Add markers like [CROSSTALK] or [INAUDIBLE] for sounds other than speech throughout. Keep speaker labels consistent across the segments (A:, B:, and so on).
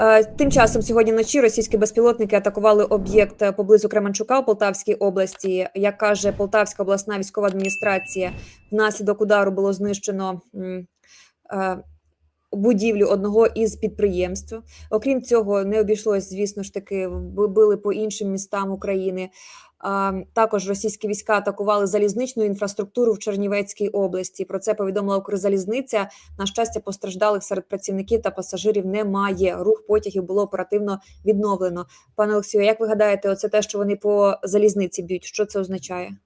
A: Е, Тим часом сьогодні вночі російські безпілотники атакували об'єкт поблизу Кременчука у Полтавській області. Як каже Полтавська обласна військова адміністрація, внаслідок удару було знищено е, будівлю одного із підприємств. Окрім цього, не обійшлось, звісно ж таки, били по іншим містам України. Також російські війська атакували залізничну інфраструктуру в Чернівецькій області. Про це повідомила Укрзалізниця. На щастя, постраждалих серед працівників та пасажирів немає. Рух потягів було оперативно відновлено. Пане Олексію, як ви гадаєте, оце те, що вони по залізниці б'ють? Що це означає?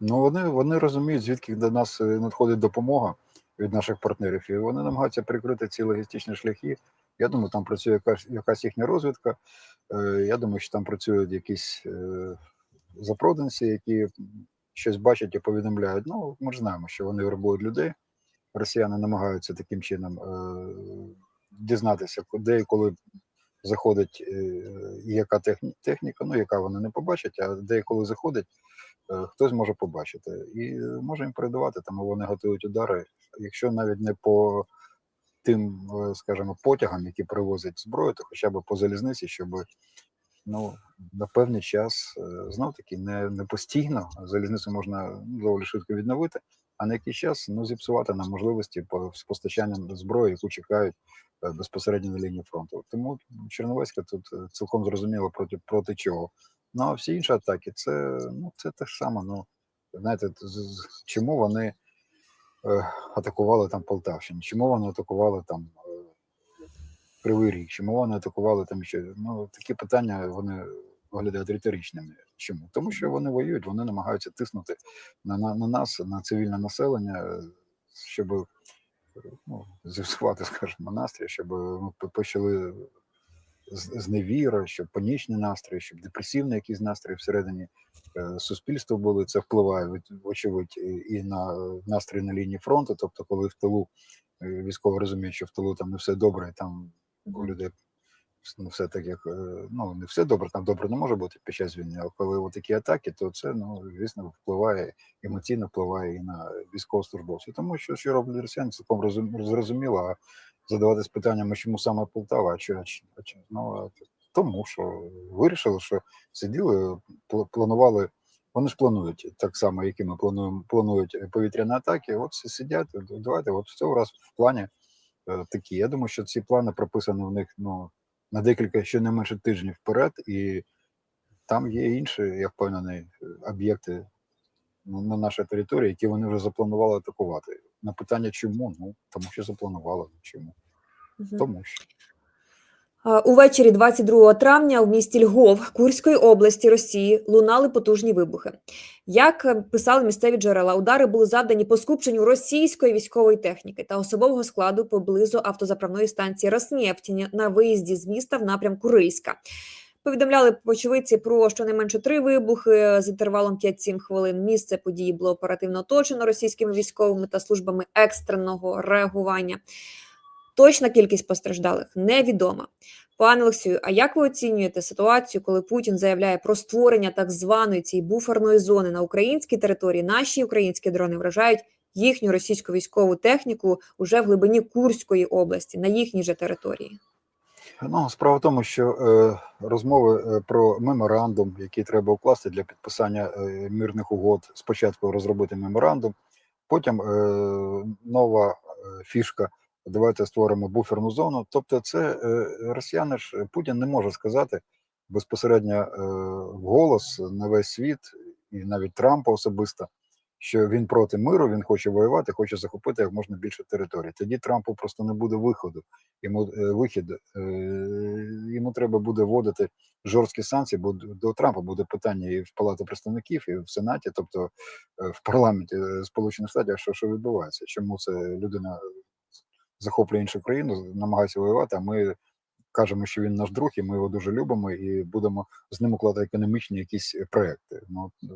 B: Ну вони, вони розуміють, звідки до нас е, надходить допомога від наших партнерів, і вони намагаються прикрити ці логістичні шляхи. Я думаю, там працює якась, якась їхня розвідка. Е, Я думаю, що там працюють якісь е, запроданці, які щось бачать і повідомляють. Ну, ми ж знаємо, що вони вербують людей. Росіяни намагаються таким чином е, дізнатися, де і коли заходить е, яка техні- техніка, ну яка вони не побачать, а де і коли заходить, е, хтось може побачити. І може їм передавати, тому вони готують удари, якщо навіть не по тим, е, скажімо, потягам, які привозять зброю, то хоча б по залізниці, щоб ну, на певний час знов таки не, не постійно залізницю можна доволі швидко відновити, а на якийсь час ну, зіпсувати нам можливості по з постачанням зброї, яку чекають е, безпосередньо на лінії фронту. Тому Черновецька тут е, цілком зрозуміло проти проти чого. Ну а всі інші атаки, це ну це те ж саме. Ну знаєте, чому вони е, атакували там Полтавщину, чому вони атакували там е, Кривий Ріг, чому вони атакували там ще. Ну такі питання вони виглядають риторичними. Чому? Тому що вони воюють, вони намагаються тиснути на, на, на нас, на цивільне населення, щоб ну, зіпсувати, [LAUGHS] скажімо, настрій, щоб ми почали з- зневіра, щоб панічні настрої, щоб депресивний якийсь настрій всередині е, суспільства були. Це впливає вочевидь і- на настрій на лінії фронту. Тобто, коли в тилу е, військовий розуміє, що в тилу там не все добре, там у людей не все так, як е, ну не все добре, там добре не може бути під час війни. А коли такі атаки, то це ну звісно впливає емоційно впливає і на військовослужбовців. Тому що що роблять росіяни, цілком зрозуміло. А задаватись питанням, а чому саме Полтава? А чого? А чому? Ну а тому, що вирішили, що сиділи, планували. Вони ж планують так само, як і ми плануємо, планують повітряні атаки. От сидять. Давайте, от в цього раз в плані такі. Я думаю, що ці плани прописані в них ну на декілька ще не менше тижнів вперед, і там є інші, я впевнений, е, об'єкти на нашій території, які вони вже запланували атакувати. На питання, чому? Ну тому що запланували. Ну, Чому?
A: Угу.
B: Тому що.
A: Увечері 22 травня в місті Львов Курської області Росії лунали потужні вибухи. Як е, писали місцеві джерела, удари були завдані по скупченню російської військової техніки та особового складу поблизу автозаправної станції Роснефтіні на виїзді з міста в напрямку Рильська. Повідомляли очевидці про щонайменше три вибухи з інтервалом 5-7 хвилин. Місце події було оперативно оточено російськими військовими та службами екстреного реагування. Точна кількість постраждалих невідома. Пане Олексію, а як ви оцінюєте ситуацію, коли Путін заявляє про створення так званої цієї буферної зони на українській території? Наші українські дрони вражають їхню російську військову техніку уже в глибині Курської області на їхній же території.
B: Ну, справа в тому, що е, розмови е, про меморандум, який треба укласти для підписання е, мирних угод, спочатку розробити меморандум, потім е, нова е, фішка. Давайте створимо буферну зону. Тобто, це е, росіяни ж Путін не може сказати безпосередньо е, вголос на весь світ, і навіть Трампа особисто, що він проти миру, він хоче воювати, хоче захопити як можна більше територій. Тоді Трампу просто не буде виходу йому е, вихід, е, йому треба буде вводити жорсткі санкції, бо до Трампа буде питання і в Палаті представників, і в Сенаті, тобто е, в парламенті е, Сполучених Штатів, що, що відбувається, чому це людина захоплює іншу країну, намагається воювати, а ми кажемо, що він наш друг, і ми його дуже любимо, і будемо з ним укладати економічні якісь проекти. Ну, е,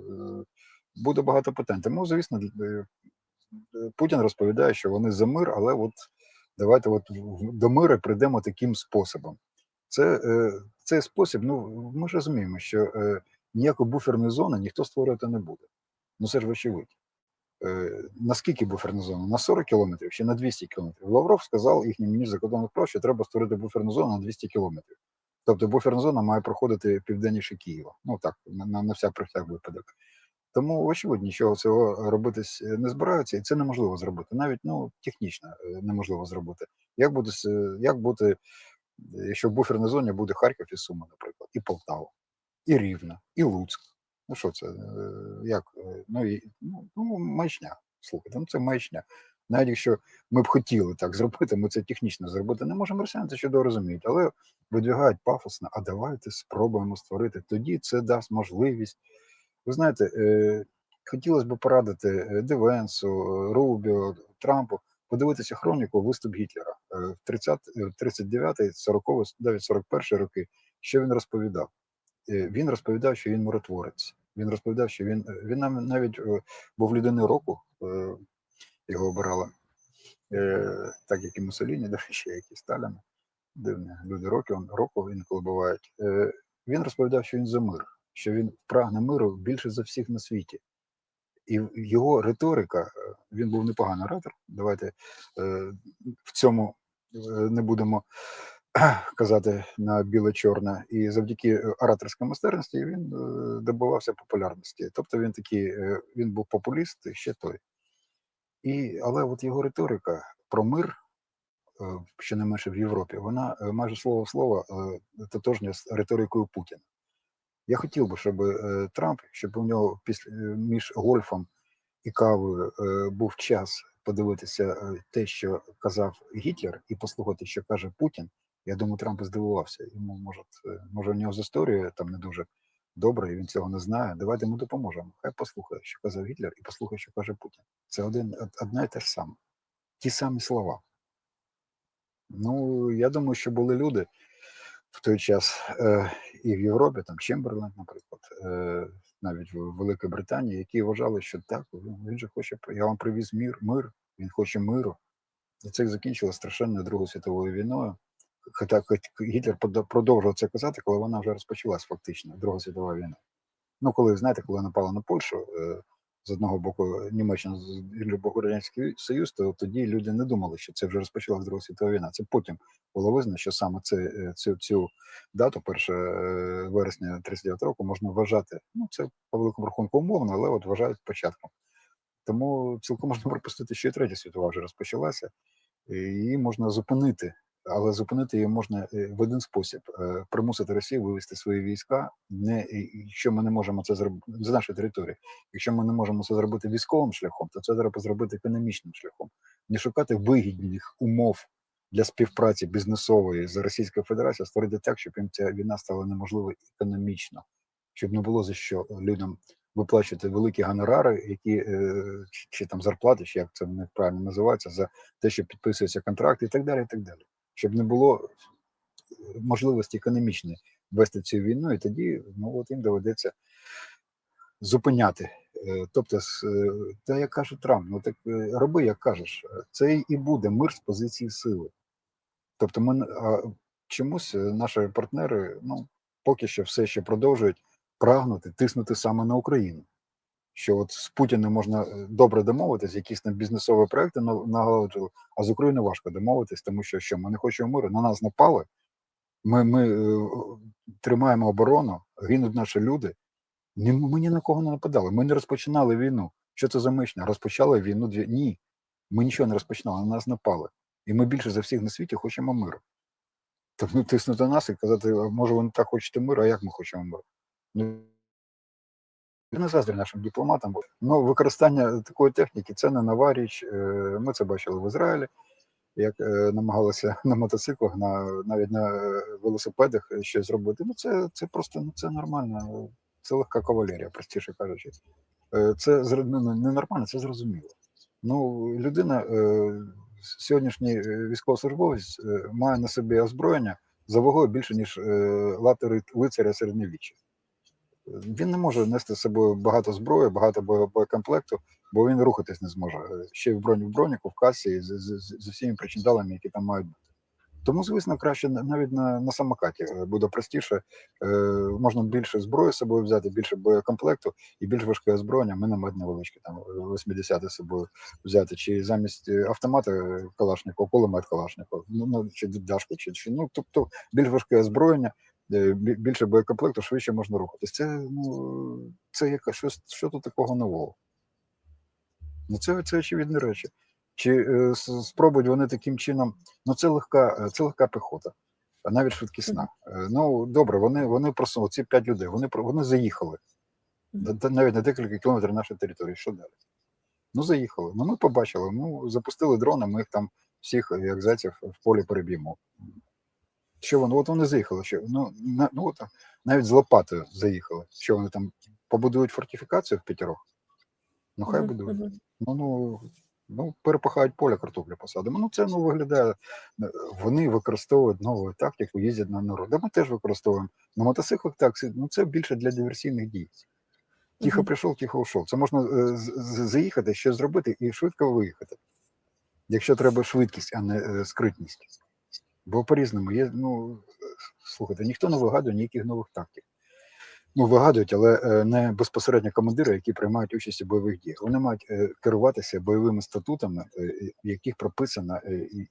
B: буде багато питань. Тому, звісно, е, е, Путін розповідає, що вони за мир, але от давайте от до миру прийдемо таким способом. Це е, цей спосіб, ну ми ж розуміємо, що е, ніякої буферної зони ніхто створювати не буде. Ну це ж вочевидь. Е, Наскільки буферна зона? На 40 кілометрів чи на 200 кілометрів? Лавров сказав їхній міністр закордонних справ, що треба створити буферну зону на 200 кілометрів. Тобто буферна зона має проходити південніше Києва. Ну так, на, на, всяк про випадок. Тому, очевидно, нічого цього робитись е, не збираються, і це неможливо зробити. Навіть ну, технічно е, неможливо зробити. Як буде, як бути, е, якщо в буферній зоні буде Харків і Сума, наприклад, і Полтава, і Рівна, і Луцьк. Ну що це? е, Як? е, Ну, і, ну, ну маячня. Слухайте, ну це маячня. Навіть якщо ми б хотіли так зробити, ми це технічно зробити не можемо. Росіяни це чудово розуміють, але видвигають пафосно, а давайте спробуємо створити. Тоді це дасть можливість. Ви знаєте, е, хотілося б порадити Девенсу, Рубіо, Трампу подивитися хроніку виступ Гітлера в 30, е, 39 40 навіть 41 роки. Що він розповідав? Е, Він розповідав, що він миротворець. Він розповідав, що він е, він навіть е, був людиною року, його обирали, так як і Муссоліні, [LAUGHS] до речі, як і Сталін. Дивні люди роки, року інколи бувають. Він розповідав, що він за мир, що він прагне миру більше за всіх на світі. І його риторика, він був непоганий оратор. Давайте в цьому не будемо [CLEARS THROAT] казати на біле-чорне. І завдяки е, ораторській майстерності він е, добивався популярності. Тобто він такий, е, він був популіст ще той. І, але от його риторика про мир, е, щонайменше в Європі, вона майже слово в слово тотожня з риторикою Путіна. Я хотів би, щоб Трамп, щоб у нього після між гольфом і кавою був час подивитися те, що казав Гітлер, і послухати, що каже Путін. Я думаю, Трамп здивувався. Йому може, е, може, у нього з історією там не дуже добре, і він цього не знає. Давайте йому допоможемо. Хай послухає, що казав Гітлер, і послухає, що каже Путін. Це один од- одне і те ж саме. Ті самі слова. Ну, я думаю, що були люди в той час е, і в Європі, там Чемберлен, наприклад, е, навіть в Великій Британії, які вважали, що так, він же хоче, я вам привіз мир, мир, він хоче миру. І це закінчилося страшенною Другою світовою війною. Хоча Гітлер продовжував це казати, коли вона вже розпочалась фактично, Друга світова війна. Ну, коли, знаєте, коли напала на Польщу, е, з одного боку Німеччина, з іншого Радянський Союз, то тоді люди не думали, що це вже розпочалась Друга світова війна. Це потім було визнано, що саме це, е, цю, цю дату, 1 е, вересня 39 року, можна вважати. Ну, це по великому рахунку умовно, але от вважають початком. Тому цілком можна припустити, що і третя світова вже розпочалася, і її можна зупинити. Але зупинити її можна е, в один спосіб: е, примусити Росію вивести свої війська. Не якщо ми не можемо це зробити з нашої території. Якщо ми не можемо це зробити військовим шляхом, то це треба зробити економічним шляхом. Не шукати вигідних умов для співпраці бізнесової з Російською Федерацією, створити так, щоб їм ця війна стала неможливою економічно, щоб не було за що людям виплачувати великі гонорари, які е, чи, чи там зарплати, чи як це неправильно називається, за те, що підписується контракт, і так далі. і так далі. Щоб не було е, можливості економічної вести цю війну, і тоді ну от їм доведеться зупиняти. Е, Тобто, е, та як каже Трамп, ну так е, роби, як кажеш, це і буде мир з позиції сили. Тобто, ми чомусь наші партнери ну поки що все ще продовжують прагнути тиснути саме на Україну. Що от з Путіним можна е, добре домовитись, якісь там бізнесові проекти на- а з Україною важко домовитись, тому що що ми не хочемо миру, на нас напали. Ми, ми е, тримаємо оборону, гинуть наші люди. Ні, ми ні на кого не нападали. Ми не розпочинали війну. Що це за мишня? Розпочали війну дві. Ні. Ми нічого не розпочинали, на нас напали. І ми більше за всіх на світі хочемо миру. Тобто тиснути нас і казати, може, ви не так хочете миру, а як ми хочемо миру? Ну, я не заздрю нашим дипломатам. бо, Ну, використання такої техніки це не нова річ. Е, Ми це бачили в Ізраїлі, як е, намагалися [LAUGHS] на мотоциклах, на навіть на е, велосипедах щось зробити. Ну, це, це просто ну, це нормально. Це легка кавалерія, простіше кажучи. Це ну, не нормально, це зрозуміло. Ну, людина, сьогоднішній військовослужбовець має на собі озброєння за вагою більше, ніж лати лицаря середньовіччя. Він не може нести з собою багато зброї, багато боєкомплекту, бо він рухатись не зможе. Ще й в броні в броніку, в касі з, з, з, з усіма причиндалами, які там мають бути. Тому, звісно, краще навіть на, на самокаті е, буде простіше. Е, можна більше зброї з собою взяти, більше боєкомплекту і більш важке озброєння. Міномет невеличкий, там 80 з собою взяти, чи замість автомата Калашникова, кулемет Калашникова, ну, ну чи дашку, чи, чи ну тобто більш важке озброєння. Е, бі- Більше боєкомплекту, швидше можна рухатись. Це ну це яка щось, що тут такого нового. Ну це, це очевидні речі. Чи е, спробують вони таким чином? Ну це легка, е, це легка піхота, а навіть швидкісна. Е, Ну добре, вони вони просто ці п'ять людей. Вони вони заїхали навіть на декілька кілометрів нашої території. Що далі? Ну заїхали. Ну ми побачили. Ну запустили дрони. Ми їх там всіх, як зайців, в полі переб'ємо. Що вони? От вони заїхали. Що ну на ну от, навіть з лопатою заїхали. Що вони там побудують фортифікацію в п'ятірох? Ну хай
A: Мгм,
B: будують.
A: мгм.
B: Ну, ну, ну, перепахають поле картоплю посадимо. Ну, це ну, виглядає. е, Вони використовують нову тактику, їздять на народ. Да ми теж використовуємо. На мотоциклах так, це- ну це більше для диверсійних дій. Тихо
A: Мгм.
B: прийшов, тихо ушов. Це можна е, заїхати, щось зробити і швидко виїхати. Якщо треба швидкість, а не е, скритність. Бо по-різному є, ну, слухайте, ніхто не вигадує ніяких нових тактик. Ну, вигадують, але е, не безпосередньо командири, які приймають участь у бойових діях. Вони мають е, керуватися бойовими статутами, е, в яких прописано,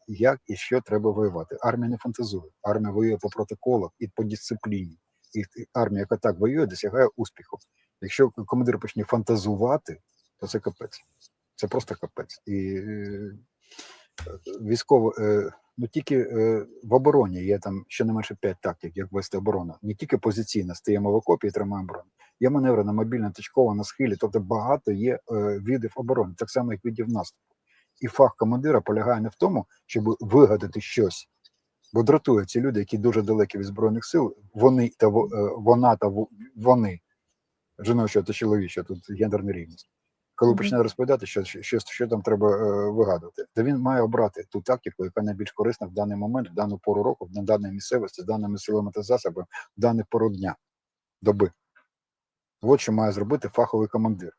B: як і що треба воювати. Армія не фантазує. Армія воює по протоколах і по дисципліні. І армія, яка так воює, досягає успіху. Якщо командир почне фантазувати, то це капець. Це просто капець. І військово, е, ну тільки е, в обороні є там щонайменше 5 тактик, як вести оборону. Не тільки позиційно стоїмо в окопі і тримаємо оборону. Є маневри на мобільна точкова, на схилі, тобто багато є е, видів оборони, так само як видів наступу. І фах командира полягає не в тому, щоб вигадати щось. Бо дратують ці люди, які дуже далекі від збройних сил, вони та вона та вони, жіноча та чоловіча, тут гендерна рівність. Коли почне розповідати, що, що, що там треба е, вигадувати, то він має обрати ту тактику, яка найбільш корисна в даний момент, в дану пору року, на даній місцевості, з даними силами та засобами, в дану пору дня, доби. От що має зробити фаховий командир.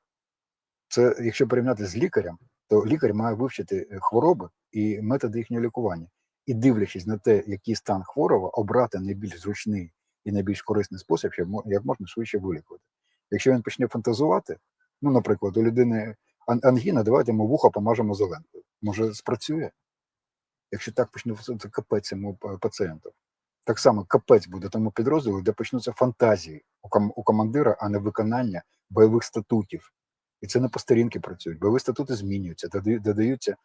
B: Це якщо порівняти з лікарем, то лікар має вивчити е, хвороби і методи їхнього лікування. І дивлячись на те, який стан хворого, обрати найбільш зручний і найбільш корисний спосіб, як можна швидше вилікувати. Якщо він почне фантазувати, ну, наприклад, у людини ангіна, давайте ми вуха помажемо зеленкою. Може, спрацює? Якщо так почне це капець йому пацієнту. Так само капець буде тому підрозділу, де почнуться фантазії у, ком- командира, а не виконання бойових статутів. І це не по сторінки працюють. Бойові статути змінюються, додаю- додаються,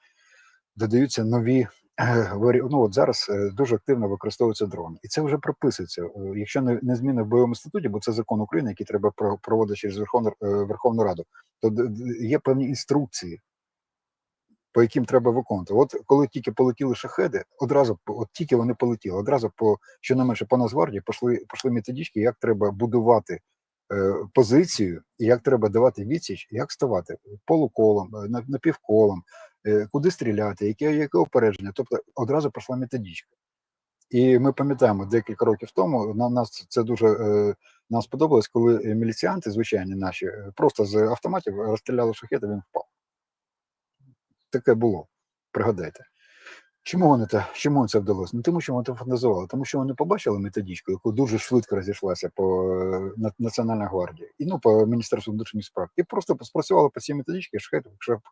B: додаються нові. е, варі- Ну от зараз е, дуже активно використовуються дрони, і це вже прописується. Е, Якщо не, не зміни в бойовому статуті, бо це закон України, який треба проводити через Верховну, Верховну Раду, то є певні інструкції, по яким треба виконувати. От коли тільки полетіли шахеди, одразу от тільки вони полетіли, одразу по щонайменше по Нацгвардії пішли, пішли методички, як треба будувати позицію, як треба давати відсіч, як ставати полуколом, напівколом, куди стріляти, яке, яке опередження. Тобто одразу пішла методичка. І ми пам'ятаємо декілька років тому. На нас це дуже е, нам сподобалось, коли міліціянти, звичайні наші, е, просто з автоматів розстріляли шахет, і він впав. Таке було. Пригадайте. Чому вони те, чому це вдалося? Не тому, що вони це фантазували, тому що вони побачили методичку, яку дуже швидко розійшлася по е, На- Національній гвардії і ну по Міністерству внутрішніх справ. І просто спрацювали по цій методичці, шахет,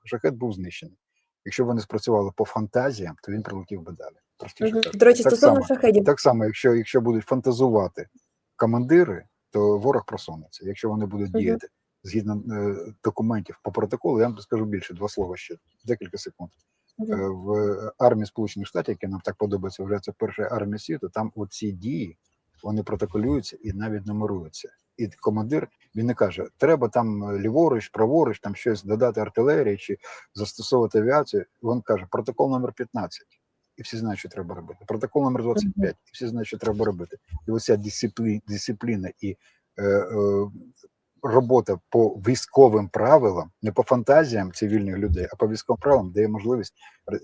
B: шахет був знищений. Якщо б вони спрацювали по фантазіям, то він прилетів би далі. Простіше.
A: До речі,
B: Так
A: стосовно
B: само.
A: шахедів,
B: Так само, якщо, якщо будуть фантазувати командири, то ворог просунеться. Якщо вони будуть
A: Мгм.
B: діяти згідно е, документів по протоколу, я вам скажу більше два слова ще декілька секунд.
A: Мгм.
B: Е, в армії Сполучених Штатів, яка нам так подобається, вже це перша армія світу. Там оці дії вони протоколюються і навіть нумеруються. І командир він не каже, треба там е, ліворуч, праворуч, там щось додати артилерії чи застосовувати авіацію. Він каже, протокол номер 15. І всі знають, що треба робити. Протокол номер 25, і всі знають, що треба робити. І оця дисциплі, дисципліна і е, е, робота по військовим правилам, не по фантазіям цивільних людей, а по військовим правилам дає можливість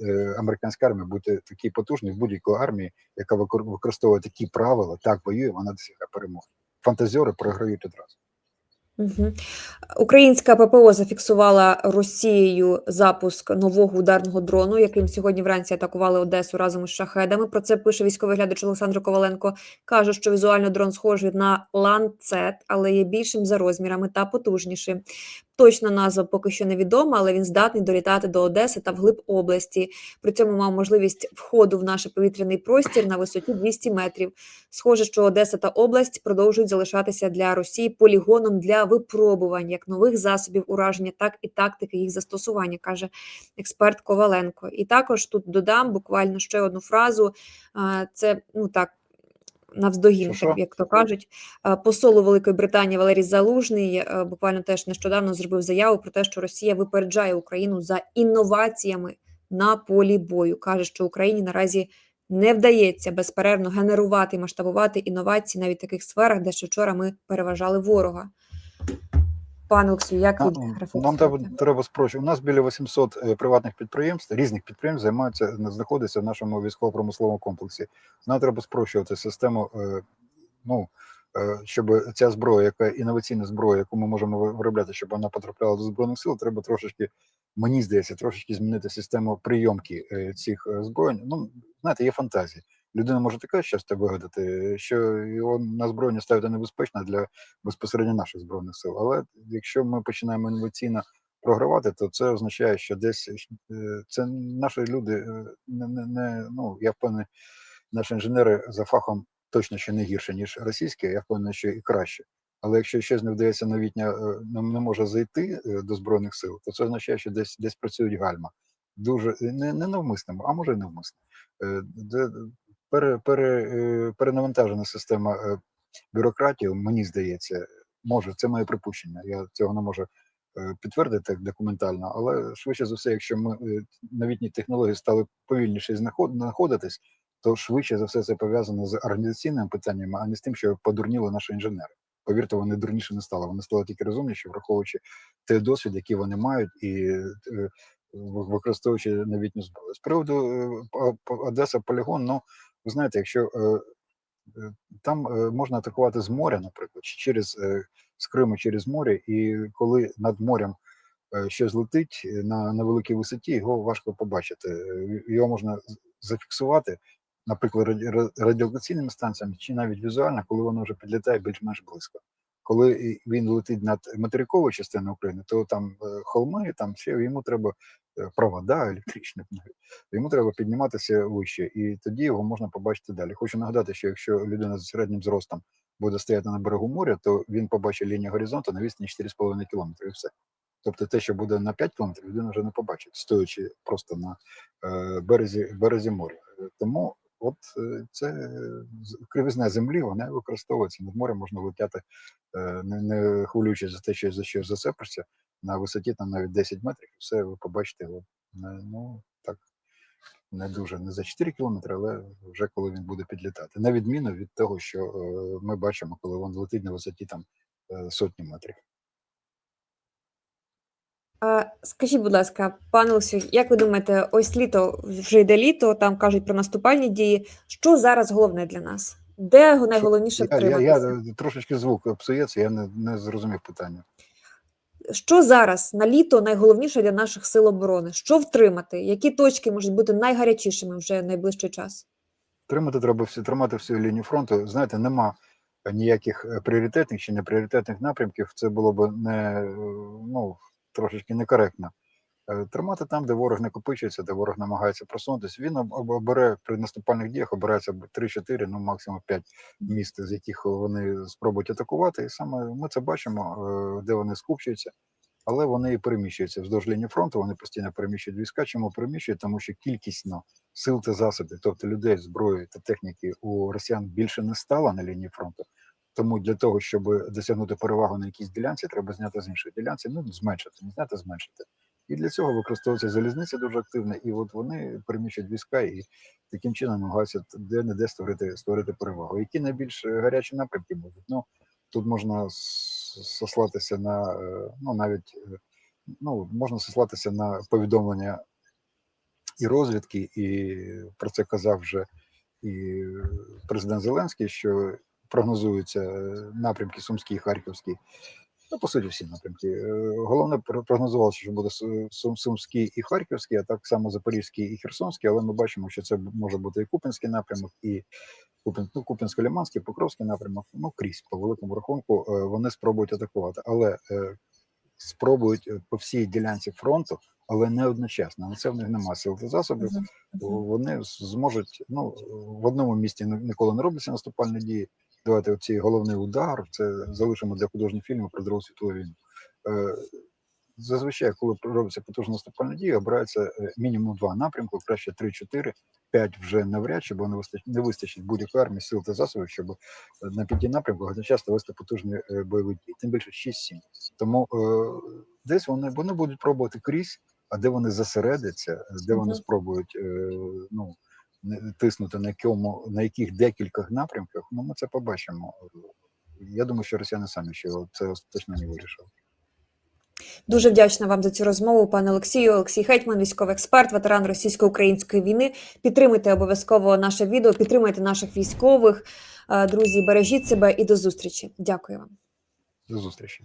B: е, американська армія бути такій потужній в будь-якої армії, яка використовує такі правила, так воює, вона досягає перемоги. Фантазіори програють одразу.
A: Угу. Українська ППО зафіксувала Росією запуск нового ударного дрону, яким сьогодні вранці атакували Одесу разом із шахедами. Про це пише військовий глядач Олександр Коваленко. каже, що візуально дрон схожий на ланцет, але є більшим за розмірами та потужнішим. Точна назва поки що невідома, але він здатний долітати до Одеси та вглиб області. При цьому мав можливість входу в наш повітряний простір на висоті 200 метрів. Схоже, що Одеса та область продовжують залишатися для Росії полігоном для випробувань як нових засобів ураження, так і тактики їх застосування, каже експерт Коваленко. І також тут додам буквально ще одну фразу. Це ну так. Навздогін, як то кажуть, посолу Великої Британії Валерій Залужний е, буквально теж нещодавно зробив заяву про те, що Росія випереджає Україну за інноваціями на полі бою. каже, що Україні наразі не вдається безперервно генерувати і масштабувати інновації навіть в таких сферах, де ще вчора ми переважали ворога. Пане Олексію, як ви
B: Нам, нам треба, треба спрощувати. У нас біля 800 е, приватних підприємств, різних підприємств займаються, знаходяться в нашому військово-промисловому комплексі. Нам треба спрощувати систему, е, ну, е, щоб ця зброя, яка інноваційна зброя, яку ми можемо виробляти, щоб вона потрапляла до Збройних сил, треба трошечки, мені здається, трошечки змінити систему прийомки е, цих е, зброєнь. Ну, знаєте, є фантазія. Людина може таке щастя вигадати, що його на збройні ставити небезпечно для безпосередньо наших збройних сил. Але якщо ми починаємо інноваційно програвати, то це означає, що десь е, це наші люди е, не, не, не ну я впевнений, наші інженери за фахом точно ще не гірше, ніж російські, я впевнений, що і краще. Але якщо щось не вдається новітня, е, не, може зайти до збройних сил, то це означає, що десь десь працюють гальма. Дуже не, не навмисному, а може і навмисно. Пере, пере, е, перенавантажена система е, бюрократії, мені здається, може, це моє припущення. Я цього не можу е, підтвердити документально, але швидше за все, якщо ми новітні технології стали повільніше знаход- знаходитись, то швидше за все це пов'язано з організаційними питаннями, а не з тим, що подурніли наші інженери. Повірте, вони дурніше не стали. Вони стали тільки розумніші, враховуючи той досвід, який вони мають, і використовуючи новітню зброю. З приводу Одеса Полігон, ну ви знаєте, якщо е, е, там е, можна атакувати з моря, наприклад, чи через з Криму через море, і коли над морем щось летить на, на великій висоті, його важко побачити. Е, Його можна зафіксувати, наприклад, раді- радіолокаційними станціями, чи навіть візуально, коли воно вже підлітає більш-менш близько. Коли він летить над материковою частиною України, то там е, холми, там ще йому треба провода електричні, навіть. йому треба підніматися вище, і тоді його можна побачити далі. Хочу нагадати, що якщо людина з середнім зростом буде стояти на берегу моря, то він побачить лінію горизонту на відстані 4,5 кілометри і все. Тобто те, що буде на 5 кілометрів, людина вже не побачить, стоячи просто на березі, березі моря. Тому от е, це кривизна землі, вона використовується над морем, можна летяти, е, не, не хвилюючись за те, що за що зацепишся на висоті там навіть 10 метрів, і все ви побачите ну так не дуже не за 4 кілометри, але вже коли він буде підлітати. На відміну від того, що е, ми бачимо, коли він летить на висоті там е, сотні метрів.
A: А, скажіть, будь ласка, пане Олексію, як ви думаєте, ось літо вже йде літо, там кажуть про наступальні дії. Що зараз головне для нас? Де найголовніше
B: Я, я, я трошечки звук псується, я не, не зрозумів питання.
A: Що зараз на літо найголовніше для наших сил оборони? Що втримати? Які точки можуть бути найгарячішими вже найближчий час?
B: Тримати треба всі тримати всю лінію фронту. Знаєте, нема ніяких е, пріоритетних чи непріоритетних напрямків. Це було б не е, ну трошечки некоректно. Е, Тримати там, де ворог накопичується, де ворог намагається просунутися. Він об- об- обере при наступальних діях, обирається 3-4, ну максимум 5 міст, з яких вони спробують атакувати. І саме ми це бачимо, е, де вони скупчуються. Але вони і переміщуються вздовж лінії фронту. Вони постійно переміщують війська. Чому переміщують? Тому що кількісно сил та засобів, тобто людей, зброї та техніки у росіян більше не стало на лінії фронту. Тому для того, щоб досягнути перевагу на якійсь ділянці, треба зняти з іншої ділянці, ну зменшити, не зняти, зменшити. І для цього використовується залізниця дуже активно, і от вони переміщують війська і таким чином намагаються де не де створити створити перевагу. Які найбільш е, гарячі напрямки будуть? Ну тут можна сослатися на е, ну навіть е, ну можна сослатися на повідомлення і розвідки, і про це казав вже і президент Зеленський, що прогнозуються напрямки Сумський і Харківський. Ну, по суті, всі напрямки. Е, Головне прогнозувалося, що буде Сумський і Харківський, а так само Запорізький і Херсонський, але ми бачимо, що це може бути і Купінський напрямок, і ну, Купінсько-Лиманський, Покровський напрямок, ну крізь по великому рахунку е, вони спробують атакувати, але е, спробують по всій ділянці фронту, але не одночасно. На це в них немає сил та засобів. Вони зможуть ну в одному місті ніколи не робляться наступальні дії. Давайте оці головний удар. Це залишимо для художніх фільмів про Другу світову війну. Е, Зазвичай, коли робиться потужна наступальна дія, обирається е, мінімум два напрямки, краще 3-4, 5 вже навряд чи, бо не вистачить, не вистачить будь-якої армії сил та засобів, щоб е, на п'яти напрямках одночасно вести потужні бойові дії, тим більше 6-7. Тому е, десь вони, вони будуть пробувати крізь, а де вони засередяться, де вони спробують е, ну, тиснути на якому на яких декількох напрямках, ну ми це побачимо. Я думаю, що росіяни самі ще це остаточно не вирішили.
A: Дуже вдячна вам за цю розмову, пане Олексію. Олексій Хетьман, військовий експерт, ветеран російсько-української війни. Підтримуйте обов'язково наше відео, підтримуйте наших військових. Е, Друзі, бережіть себе і до зустрічі. Дякую вам.
B: До зустрічі.